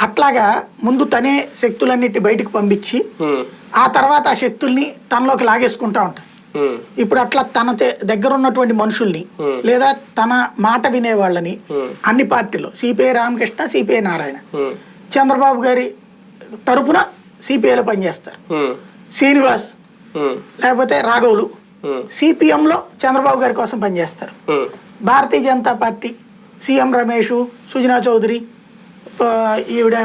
అట్లాగా ముందు తనే శక్తులన్నిటి బయటకు పంపించి ఆ తర్వాత ఆ శక్తుల్ని తనలోకి లాగేసుకుంటా ఉంటాయి ఇప్పుడు అట్లా తన దగ్గర ఉన్నటువంటి మనుషుల్ని. లేదా తన మాట వినే వాళ్ళని. అన్ని పార్టీలు సిపిఐ రామకృష్ణ సిపిఐ నారాయణ. చంద్రబాబు గారి తరపున సిపిఐలో పనిచేస్తారు. శ్రీనివాస్ లేకపోతే రాఘవులు సిపిఎంలో చంద్రబాబు గారి కోసం పనిచేస్తారు. భారతీయ జనతా పార్టీ సీఎం రమేష్ సుజనా చౌదరి ఈవిడ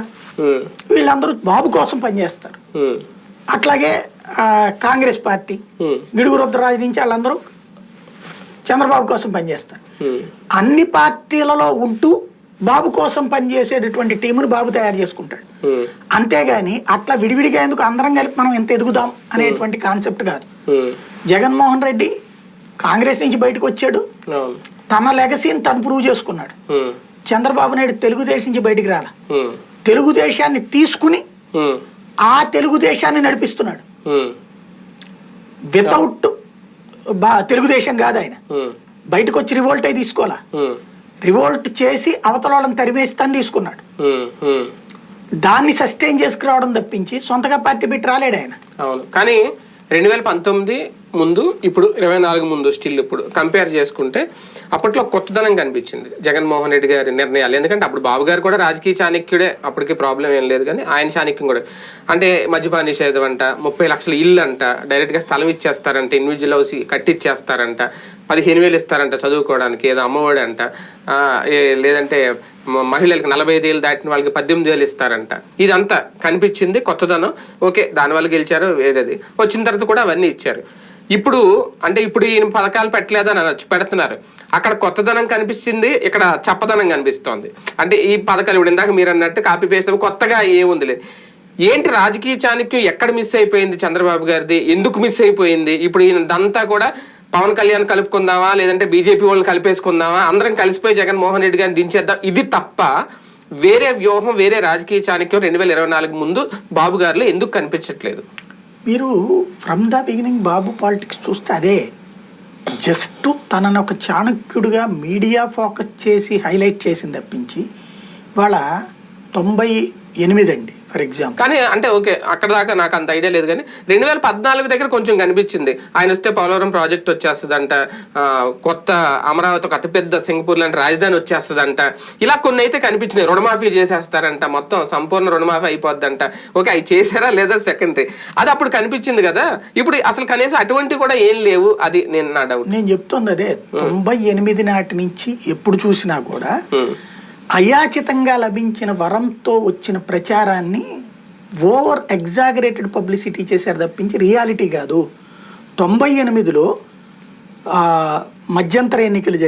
వీళ్ళందరూ బాబు కోసం పనిచేస్తారు. అట్లాగే కాంగ్రెస్ పార్టీ గిడుగు రుద్రరాజు నుంచి వాళ్ళందరూ చంద్రబాబు కోసం పనిచేస్తారు. అన్ని పార్టీలలో ఉంటూ బాబు కోసం పనిచేసేటటువంటి టీమును బాబు తయారు చేసుకుంటాడు. అంతేగాని అట్లా విడివిడిగా ఎందుకు అందరం కలిపి మనం ఎంత ఎదుగుదాం అనేటువంటి కాన్సెప్ట్ కాదు. జగన్మోహన్ రెడ్డి కాంగ్రెస్ నుంచి బయటకు వచ్చాడు. తన లెగసీని తను ప్రూవ్ చేసుకున్నాడు. చంద్రబాబు నాయుడు తెలుగుదేశం నుంచి బయటికి రాల. తెలుగుదేశాన్ని తీసుకుని ఆ తెలుగుదేశాన్ని నడిపిస్తున్నాడు. వితౌట్ బా తెలుగుదేశం కాదు ఆయన. బయటకు వచ్చి రివోల్ట్ అయి తీసుకోవాలా రివోల్ట్ చేసి అవతల వాళ్ళని తరిమేసి తను తీసుకున్నాడు. దాన్ని సస్టైన్ చేసుకురావడం తప్పించి సొంతగా పార్టీ పెట్టి రాలేడు ఆయన. అవును. కానీ రెండు వేల పంతొమ్మిది ముందు ఇప్పుడు ఇరవై నాలుగు ముందు స్టిల్ ఇప్పుడు కంపేర్ చేసుకుంటే అప్పట్లో కొత్తదనం కనిపించింది. జగన్మోహన్ రెడ్డి గారి నిర్ణయాలు. ఎందుకంటే అప్పుడు బాబు గారు కూడా రాజకీయ చాణక్యుడే అప్పటికి ప్రాబ్లం ఏం లేదు కానీ ఆయన చాణక్యం కూడా. అంటే మద్యపాన నిషేధం అంట ముప్పై లక్షల ఇల్లు అంట డైరెక్ట్గా స్థలం ఇచ్చేస్తారంట ఇండివిజువల్ హౌస్ కట్టిచ్చేస్తారంట పదిహేను వేలు ఇస్తారంట చదువుకోవడానికి ఏదో అమ్మఒడి అంట లేదంటే మహిళలకు నలభై ఐదు ఏళ్ళు దాటిన వాళ్ళకి పద్దెనిమిది వేలు ఇస్తారంట. ఇదంతా కనిపించింది కొత్తదనం ఓకే దానివల్ల గెలిచారు ఏదది. వచ్చిన తర్వాత కూడా అవన్నీ ఇచ్చారు. ఇప్పుడు అంటే ఇప్పుడు ఈయన పథకాలు పెట్టలేదని అనొచ్చు పెడుతున్నారు. అక్కడ కొత్తదనం కనిపిస్తుంది ఇక్కడ చప్పదనం కనిపిస్తోంది. అంటే ఈ పథకాలు ఇప్పుడు ఇందాక మీరు అన్నట్టు కాపీ పేస్ట్ కొత్తగా ఏముంది ఏంటి రాజకీయ చాణక్యం ఎక్కడ మిస్ అయిపోయింది చంద్రబాబు గారిది? ఎందుకు మిస్ అయిపోయింది? ఇప్పుడు ఈయనదంతా కూడా పవన్ కళ్యాణ్ కలుపుకుందామా లేదంటే బీజేపీ వాళ్ళని కలిపేసుకుందామా అందరం కలిసిపోయి జగన్మోహన్ రెడ్డి గారిని దించేద్దాం. ఇది తప్ప వేరే వ్యూహం వేరే రాజకీయ చాణక్యం రెండు వేల ఇరవై నాలుగు ముందు బాబు గారిలో ఎందుకు కనిపించట్లేదు? మీరు from the beginning Babu politics చూస్తే అదే. జస్ట్ తనను ఒక చాణక్యుడిగా మీడియా ఫోకస్ చేసి హైలైట్ చేసింది తప్పించి వాళ్ళ తొంభై ఎనిమిది అండి. For example. కానీ అంటే ఓకే అక్కడ దాకా నాకు అంత ఐడియా లేదు కానీ రెండు వేల పద్నాలుగు దగ్గర కొంచెం కనిపించింది. ఆయన వస్తే పోలవరం ప్రాజెక్ట్ వచ్చేస్తుందంట కొత్త అమరావతి ఒక అతిపెద్ద సింగపూర్ లాంటి రాజధాని వచ్చేస్తుందంట. ఇలా కొన్ని అయితే కనిపించినాయి. రుణమాఫీ చేసేస్తారంట మొత్తం సంపూర్ణ రుణమాఫీ అయిపోద్దంట. ఓకే అవి చేశారా లేదా సెకండరీ అది అప్పుడు కనిపించింది కదా. ఇప్పుడు అసలు కనీసం అటువంటివి కూడా ఏం లేవు. అది నేను నా డౌట్ నేను చెప్తుంది అదే తొంభై ఎనిమిది నాటి నుంచి ఎప్పుడు చూసినా కూడా అయాచితంగా లభించిన వరంతో వచ్చిన ప్రచారాన్ని ఓవర్ ఎగ్జాగరేటెడ్ పబ్లిసిటీ చేశారు తప్పించి రియాలిటీ కాదు. తొంభై ఎనిమిదిలో మధ్యంతర ఎన్నికలు జరిగాయి.